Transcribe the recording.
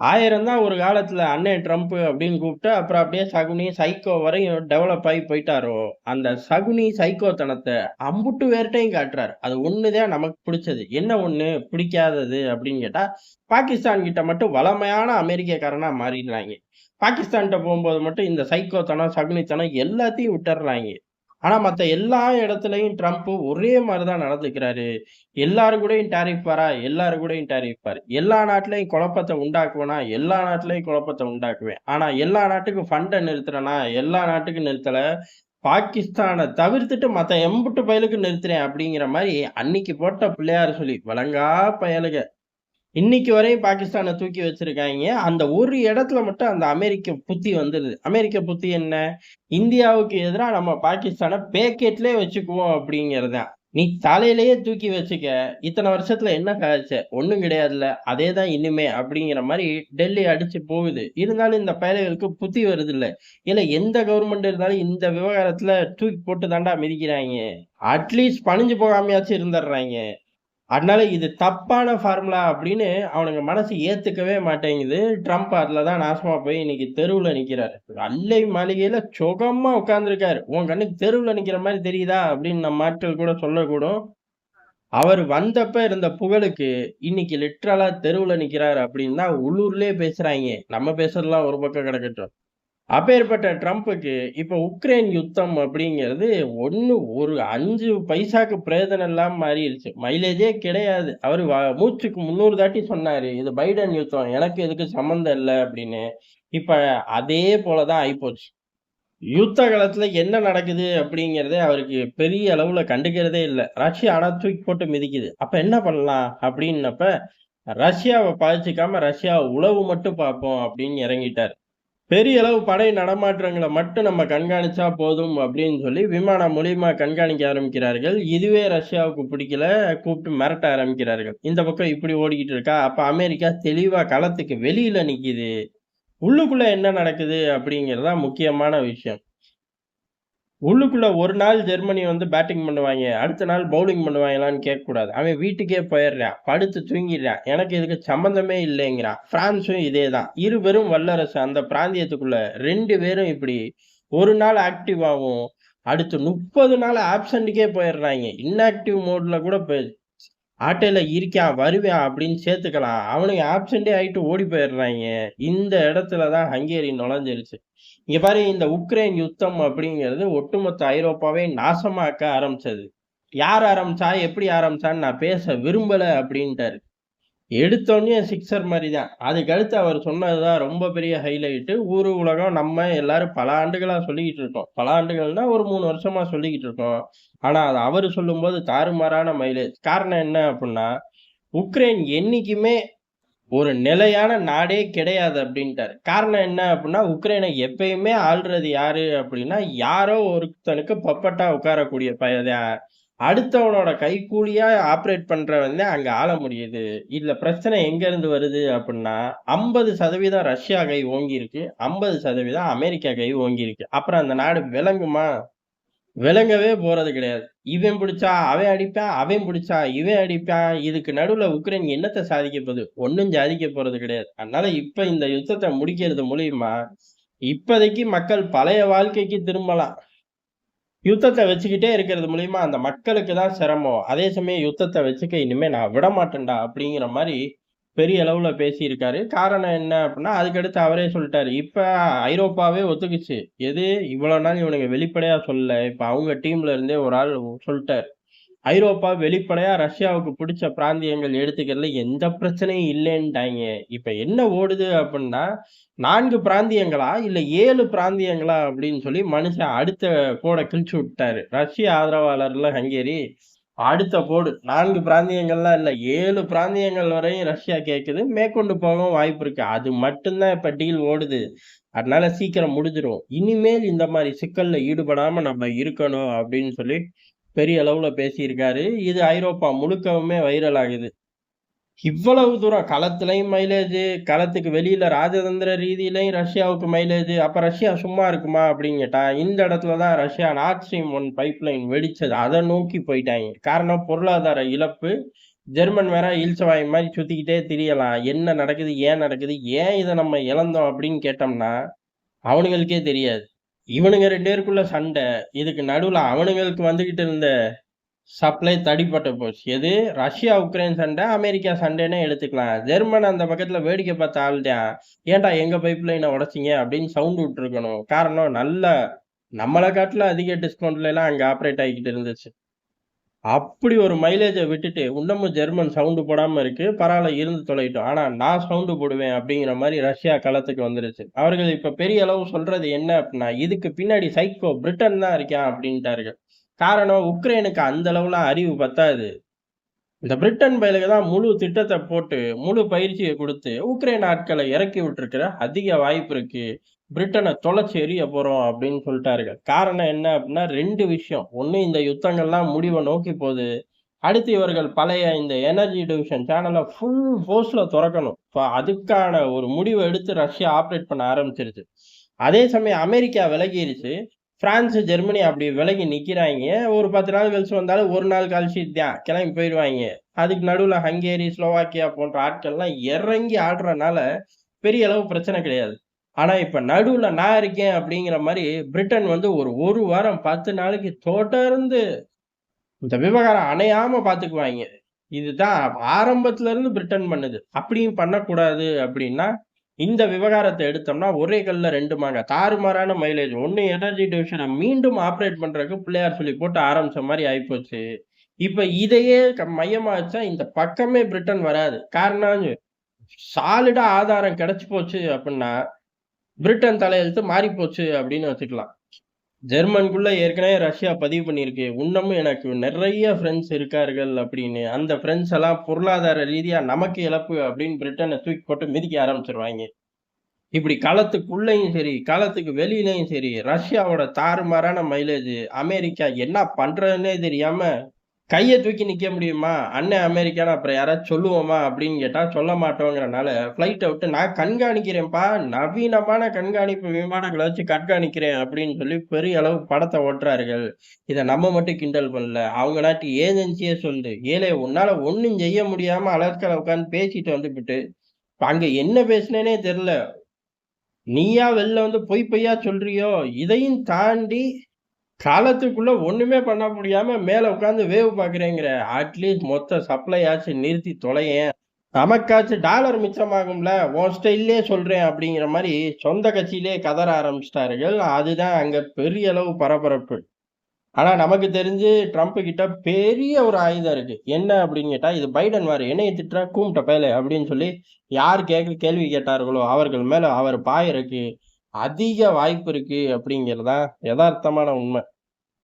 ஆயிரம் தான் ஒரு காலத்தில் அண்ணன் ட்ரம்ப் அப்படின்னு கூப்பிட்டு அப்புறம் அப்படியே சகுனி சைக்கோ வரையும் டெவலப் ஆகி போயிட்டாரோ? அந்த சகுனி சைக்கோத்தனத்தை அம்புட்டு வேர்ட்டையும் காட்டுறாரு. அது ஒண்ணுதான் நமக்கு பிடிச்சது. என்ன ஒன்று பிடிக்காதது அப்படின்னு கேட்டால் பாகிஸ்தான் கிட்ட மட்டும் வளமையான அமெரிக்கக்காரனாக மாறிடுறாங்க. பாகிஸ்தான்கிட்ட போகும்போது மட்டும் இந்த சைக்கோத்தனம் சகுனித்தனம் எல்லாத்தையும் விட்டுறாங்க ஆனால் மற்ற எல்லா இடத்துலையும் ட்ரம்ப் ஒரே மாதிரிதான் நடந்துக்கிறாரு. எல்லாரு கூடயும் டேரிஃப் வரா எல்லாரு கூடயும் டேரிஃப் பாரு. எல்லா நாட்டிலையும் குழப்பத்தை உண்டாக்குவேனா? எல்லா நாட்டிலையும் குழப்பத்தை உண்டாக்குவேன். ஆனால் எல்லா நாட்டுக்கும் ஃபண்டை நிறுத்துறேனா? எல்லா நாட்டுக்கும் நிறுத்தலை. பாகிஸ்தானை தவிர்த்துட்டு மற்ற எம்புட்டு பயலுக்கு நிறுத்துறேன் அப்படிங்கிற மாதிரி அன்னைக்கு போட்ட பிள்ளையார் சொல்லி வழங்கா பயலுக. இன்னைக்கு வரையும் பாகிஸ்தானை தூக்கி வச்சிருக்காங்க. அந்த ஒரு இடத்துல மட்டும் அந்த அமெரிக்க புத்தி வந்துருது. அமெரிக்க புத்தி என்ன? இந்தியாவுக்கு எதிராக நம்ம பாகிஸ்தானை பேக்கெட்லேயே வச்சுக்குவோம் அப்படிங்கிறது. நீ தலையிலேயே தூக்கி வச்சுக்க. இத்தனை வருஷத்துல என்ன காய்ச்ச ஒன்றும் கிடையாதுல்ல. அதே தான் இனிமே அப்படிங்கிற மாதிரி டெல்லி அடிச்சு போகுது. இருந்தாலும் இந்த பயலுகளுக்கு புத்தி வருது இல்லை இல்லை எந்த கவர்மெண்ட் இருந்தாலும் இந்த விவகாரத்துல தூக்கி போட்டு தாண்டா மிதிக்கிறாங்க. அட்லீஸ்ட் பணிஞ்சு போகாமையாச்சும் இருந்துடுறாங்க. அதனால இது தப்பான ஃபார்முலா அப்படின்னு அவனுங்க மனசு ஏத்துக்கவே மாட்டேங்குது. ட்ரம்ப் அதுல தான் நாசமா போய் இன்னைக்கு தெருவுல நிக்கிறாரு. அல்லை மாளிகையில சுகமா உட்கார்ந்துருக்காரு. உன் கண்ணுக்கு தெருவுல நிக்கிற மாதிரி தெரியுதா? அப்படின்னு நம்ம ஆட்கள் கூட சொல்லக்கூடும். அவர் வந்தப்ப இருந்த புகழுக்கு இன்னைக்கு லிட்ரலா தெருவுல நிக்கிறாரு அப்படின்னு தான் உள்ளூர்லயே பேசுறாங்க. நம்ம பேசுறதுலாம் ஒரு பக்கம் கிடக்கட்டும். அப்பேற்பட்ட ட்ரம்ப்புக்கு இப்போ உக்ரைன் யுத்தம் அப்படிங்கிறது ஒன்று ஒரு அஞ்சு பைசாக்கு பிரயோஜனம் இல்லாமல் மாறிடுச்சு. மைலேஜே கிடையாது. அவர் மூச்சுக்கு முந்நூறு தாட்டி சொன்னார் இது பைடன் யுத்தம் எனக்கு எதுக்கு சம்மந்தம் இல்லை அப்படின்னு. இப்போ அதே போலதான் ஆகிப்போச்சு யுத்த காலத்தில் என்ன நடக்குது அப்படிங்கிறதே அவருக்கு பெரிய அளவில் கண்டுக்கிறதே இல்லை. ரஷ்யா ஆனா தூக்கி போட்டு மிதிக்குது. அப்போ என்ன பண்ணலாம் அப்படின்னப்ப ரஷ்யாவை பாதிச்சிக்காம ரஷ்யா உளவு மட்டும் பார்ப்போம் அப்படின்னு இறங்கிட்டார். பெரிய அளவு படை நடமாற்றங்களை மட்டும் நம்ம கண்காணிச்சா போதும் அப்படின்னு சொல்லி விமானம் மூலியமா கண்காணிக்க ஆரம்பிக்கிறார்கள். இதுவே ரஷ்யாவுக்கு பிடிக்கல கூப்பிட்டு மிரட்ட ஆரம்பிக்கிறார்கள். இந்த பக்கம் இப்படி ஓடிக்கிட்டு இருக்கா? அப்ப அமெரிக்கா தெளிவா களத்துக்கு வெளியில நிக்குது. உள்ளுக்குள்ள என்ன நடக்குது அப்படிங்கிறதா முக்கியமான விஷயம். உள்ளுக்குள்ளே ஒரு நாள் ஜெர்மனி வந்து பேட்டிங் பண்ணுவாங்க. அடுத்த நாள் பவுலிங் பண்ணுவாங்களான்னு கேட்கக்கூடாது. அவன் வீட்டுக்கே போயிடுறான் படுத்து தூங்கிடுறான் எனக்கு இதுக்கு சம்மந்தமே இல்லைங்கிறான் ஃப்ரான்ஸும் இதே தான் இருவரும் வல்லரசு. அந்த பிராந்தியத்துக்குள்ளே ரெண்டு பேரும் இப்படி ஒரு நாள் ஆக்டிவாகவும் அடுத்து முப்பது நாள் ஆப்சண்ட்டுக்கே போயிடுறாங்க. இன்ஆக்டிவ் மோடில் கூட போய் ஆட்டோல இருக்கான் வருவியா அப்படின்னு சேர்த்துக்கலாம். அவனுக்கு ஆப்சண்டே ஆயிட்டு ஓடி போயிடுறாங்க. இந்த இடத்துலதான் ஹங்கேரி நுழைஞ்சிருச்சு. இங்க பாரு இந்த உக்ரைன் யுத்தம் அப்படிங்கிறது ஒட்டுமொத்த ஐரோப்பாவே நாசமாக்க ஆரம்பிச்சது. யார் ஆரம்பிச்சா எப்படி ஆரம்பிச்சான்னு நான் பேச விரும்பல அப்படின்ட்டாரு. எடுத்தோடனே சிக்ஸர் மாதிரி தான் அதுக்கடுத்து அவர் சொன்னதுதான் ரொம்ப பெரிய ஹைலைட்டு ஊரு உலகம் நம்ம எல்லாரும் பல ஆண்டுகளா சொல்லிக்கிட்டு இருக்கோம். பல ஆண்டுகள்னா ஒரு மூணு வருஷமா சொல்லிக்கிட்டு இருக்கோம். ஆனா அது அவர் சொல்லும்போது தாறுமாறான மைலேஜ் காரணம் என்ன அப்படின்னா உக்ரைன் என்னைக்குமே ஒரு நிலையான நாடே கிடையாது அப்படின்ட்டாரு. காரணம் என்ன அப்படின்னா உக்ரைனை எப்பயுமே ஆள்றது யாரு அப்படின்னா யாரோ ஒருத்தனுக்கு பப்பட்டா உட்காரக்கூடிய பயதா அடுத்தவனோட கைக்கூலியா ஆப்ரேட் பண்றவன் அங்க ஆள முடியுது. இதுல பிரச்சனை எங்க இருந்து வருது அப்படின்னா ஐம்பது சதவீதம் ரஷ்யா கை ஓங்கி இருக்கு. ஐம்பது சதவீதம் அமெரிக்கா கை ஓங்கி இருக்கு. அப்புறம் அந்த நாடு விளங்குமா? விளங்கவே போறது கிடையாது. இவன் பிடிச்சா அவன் அடிப்பான் அவன் பிடிச்சா இவன் அடிப்பான். இதுக்கு நடுவுல உக்ரைன் என்னத்தை சாதிக்க போகுது? ஒன்னும் சாதிக்க போறது கிடையாது. அதனால இப்ப இந்த யுத்தத்தை முடிக்கிறது மூலியமா இப்போதைக்கு மக்கள் பழைய வாழ்க்கைக்கு திரும்பலாம். யுத்தத்தை வச்சுக்கிட்டே இருக்கிறது மூலியமா அந்த மக்களுக்கு தான் சிரமம். அதே சமயம் யுத்தத்தை வச்சுக்க இனிமே நான் விட மாட்டேன்டா அப்படிங்கிற மாதிரி பெரிய அளவுல பேசியிருக்காரு. காரணம் என்ன அப்படின்னா அதுக்கடுத்து அவரே சொல்லிட்டாரு இப்ப ஐரோப்பாவே ஒத்துக்குச்சு. எது இவ்வளவு நாள் இவனுங்க வெளிப்படையா சொல்லல. இப்ப அவங்க டீம்ல இருந்தே ஒரு ஆள் சொல்லிட்டாரு. ஐரோப்பா வெளிப்படையா ரஷ்யாவுக்கு பிடிச்ச பிராந்தியங்கள் எடுத்துக்கிறதுல எந்த பிரச்சனையும் இல்லைன்ட்டாங்க. இப்ப என்ன ஓடுது அப்படின்னா நான்கு பிராந்தியங்களா இல்ல ஏழு பிராந்தியங்களா அப்படின்னு சொல்லி மனுஷன் அடுத்த கோடை கிழிச்சு விட்டாரு. ரஷ்ய ஆதரவாளர்ல ஹங்கேரி அடுத்த போடு. நான்கு பிராந்தியங்கள்லாம் இல்ல ஏழு பிராந்தியங்கள் வரையும் ரஷ்யா கேட்குது மேற்கொண்டு போகவும் வாய்ப்பு இருக்கு. அது மட்டும்தான் இப்ப டீல் ஓடுது. அதனால சீக்கிரம் முடிஞ்சிரும். இனிமேல் இந்த மாதிரி சிக்கல்ல ஈடுபடாம நம்ம இருக்கணும் அப்படின்னு சொல்லி பெரிய அளவில் பேசியிருக்காரு இது ஐரோப்பா முழுக்கவுமே வைரல் ஆகுது இவ்வளவு தூரம் களத்துலையும் மைலேஜ் களத்துக்கு வெளியில ராஜதந்திர ரீதியிலையும் ரஷ்யாவுக்கு மைலேஜ் அப்ப ரஷ்யா சும்மா இருக்குமா அப்படின்னு கேட்டா இந்த இடத்துலதான் Russia North Stream one pipeline வெடிச்சது அதை நோக்கி போயிட்டாங்க காரணம் பொருளாதார இழப்பு ஜெர்மன் வேற இல்ச்சவாய் மாதிரி சுத்திக்கிட்டே தெரியலாம் என்ன நடக்குது? ஏன் நடக்குது? ஏன் இதை நம்ம இழந்தோம் அப்படின்னு கேட்டோம்னா, அவனுங்களுக்கே தெரியாது. இவனுங்க ரெண்டு பேருக்குள்ள சண்டை. இதுக்கு நடுவில் அவனுங்களுக்கு வந்துகிட்டு இருந்த சப்ளை தடிப்பட்ட போச்சு. எது? ரஷ்யா, உக்ரைன் சண்டை, அமெரிக்கா சண்டைன்னே எடுத்துக்கலாம். ஜெர்மன் அந்த பக்கத்தில் வேடிக்கை பார்த்த ஆள் தான். "ஏன்டா எங்கள் பைப் லைனை உடைச்சீங்க?" அப்படின்னு சவுண்ட் விட்டுருக்கணும். காரணம் நல்ல நம்மளை காட்டில் அதிக டிஸ்கவுண்ட்லலாம் அங்கே ஆப்ரேட் ஆகிக்கிட்டு இருந்துச்சு. அப்படி ஒரு மைலேஜை விட்டுட்டு, இன்னமும் ஜெர்மன் சவுண்டு போடாமல் இருக்கு. பரவாயில்ல இருந்து தொலைட்டோம் ஆனா நான் சவுண்டு போடுவேன் அப்படிங்கிற மாதிரி ரஷ்யா களத்துக்கு வந்துருச்சு. அவர்கள் இப்போ பெரிய அளவு சொல்றது என்ன அப்படின்னா, இதுக்கு பின்னாடி சைக்கோ பிரிட்டன் தான் இருக்கான் அப்படின்ட்டார்கள். காரணம் உக்ரைனுக்கு அந்த அளவுலாம் அறிவு பத்தாது. இந்த பிரிட்டன் பயலுக்கு தான் முழு திட்டத்தை போட்டு, முழு பயிற்சியை கொடுத்து உக்ரைன் ஆட்களை இறக்கி விட்டுருக்கிற அதிக வாய்ப்பு இருக்கு. பிரிட்டனை தொலைச்சி எறிய போகிறோம் அப்படின்னு சொல்லிட்டாருங்க காரணம் என்ன அப்படின்னா ரெண்டு விஷயம். ஒன்று இந்த யுத்தங்கள்லாம் முடிவை நோக்கி போகுது அடுத்து இவர்கள் பழைய இந்த எனர்ஜி டிவிஷன் சேனலை ஃபுல் ஃபோர்ஸில் திறக்கணும் இப்போ அதுக்கான ஒரு முடிவை எடுத்து ரஷ்யா ஆப்ரேட் பண்ண ஆரம்பிச்சிருச்சு. அதே சமயம் அமெரிக்கா விலகிருச்சு. பிரான்ஸ், ஜெர்மனி அப்படி விலகி நிற்கிறாங்க ஒரு 10 நாள் கழிச்சு வந்தாலும் ஒரு நாள் கழிச்சு தான். கிளம்பி போயிடுவாங்க அதுக்கு நடுவில் ஹங்கேரி, ஸ்லோவாக்கியா போன்ற ஆட்கள்லாம் இறங்கி ஆடுறனால பெரிய அளவு பிரச்சனை கிடையாது. ஆனால் இப்போ நடுவில் நான் இருக்கேன் அப்படிங்கிற மாதிரி பிரிட்டன் வந்து ஒரு ஒரு வாரம் 10 நாளைக்கு தொடர்ந்து இந்த விவகாரம் அணையாமல் பார்த்துக்குவாங்க இதுதான் ஆரம்பத்துல இருந்து பிரிட்டன் பண்ணுது. அப்படியும் பண்ணக்கூடாது அப்படின்னா, இந்த விவகாரத்தை எடுத்தோம்னா ஒரே கல்லில் ரெண்டு மாங்க தாறுமாறான மைலேஜ். ஒன்று எனர்ஜி டிவிஷனை மீண்டும் ஆப்ரேட் பண்ணுறதுக்கு பிள்ளையார் சொல்லி போட்டு ஆரம்பிச்ச மாதிரி ஆயிப்போச்சு. இப்போ இதையே க மையமாக வச்சா இந்த பக்கமே பிரிட்டன் வராது. காரணம் சாலிடாக ஆதாரம் கிடச்சி போச்சு அப்படின்னா, பிரிட்டன் தலையெழுத்து மாறிப்போச்சு அப்படின்னு வச்சுக்கலாம். ஜெர்மனுக்குள்ள ஏற்கனவே ரஷ்யா பதிவு பண்ணியிருக்கு. இன்னமும் எனக்கு நிறைய ஃப்ரெண்ட்ஸ் இருக்கார்கள் அப்படின்னு. அந்த ஃப்ரெண்ட்ஸ் எல்லாம் பொருளாதார ரீதியா நமக்கு இழப்பு அப்படின்னு பிரிட்டனை தூக்கி போட்டு மிதிக்க ஆரம்பிச்சிருவாங்க இப்படி களத்துக்குள்ளேயும் சரி, களத்துக்கு வெளியிலையும் சரி, ரஷ்யாவோட தாறுமாறான மைலேஜ், அமெரிக்கா என்ன பண்றதுன்னே தெரியாம கையை தூக்கி நிற்க முடியுமா? அண்ணன் அமெரிக்கான்னு அப்புறம் யாராவது சொல்லுவோமா? அப்படின்னு கேட்டால் சொல்ல மாட்டோங்கிறனால, ஃப்ளைட்டை விட்டு நான் கண்காணிக்கிறேன்ப்பா. நவீனமான கண்காணிப்பு விமானங்களை வச்சு கண்காணிக்கிறேன் அப்படின்னு சொல்லி பெரிய அளவு படத்தை ஓட்டுறார்கள். இதை நம்ம மட்டும் கிண்டல் பண்ணல. அவங்க நாட்டு ஏஜென்சியே சொல்லுது. ஏழை உன்னால் ஒன்றும் செய்ய முடியாமல் அலஸ்கால உட்காந்து பேசிட்டு வந்துவிட்டு இப்போ அங்கே என்ன பேசினேனே தெரில நீயா வெளில வந்து பொய் பொய்யா சொல்றியோ? இதையும் தாண்டி காலத்துக்குள்ளே ஒண்ணுமே பண்ண முடியாம மேல உட்காந்து வேவ் பார்க்கிறேங்கிற. அட்லீஸ்ட் மொத்த சப்ளையாச்சும் நிறுத்தி தொலையேன். நமக்காச்சும் டாலர் மிச்சமாகும்ல. உன் ஸ்டைல்லே சொல்றேன்" அப்படிங்கிற மாதிரி சொந்த கட்சியிலேயே கதற ஆரம்பிச்சிட்டார்கள் அதுதான் அங்க பெரிய அளவு பரபரப்பு. ஆனா நமக்கு தெரிஞ்சு ட்ரம்ப் கிட்ட பெரிய ஒரு ஆயுதம் இருக்கு. என்ன அப்படின்னு கேட்டா, இது பைடன் வார் "என்னைய திட்டா கூப்பிட்ட பயலே" அப்படின்னு சொல்லி யார் கேட்க கேள்வி கேட்டார்களோ அவர்கள் மேல அவர் பாயிருக்கு அதிக வாய்ப்பு இருக்கு அப்படிங்கிறது தான் எதார்த்தமான உண்மை.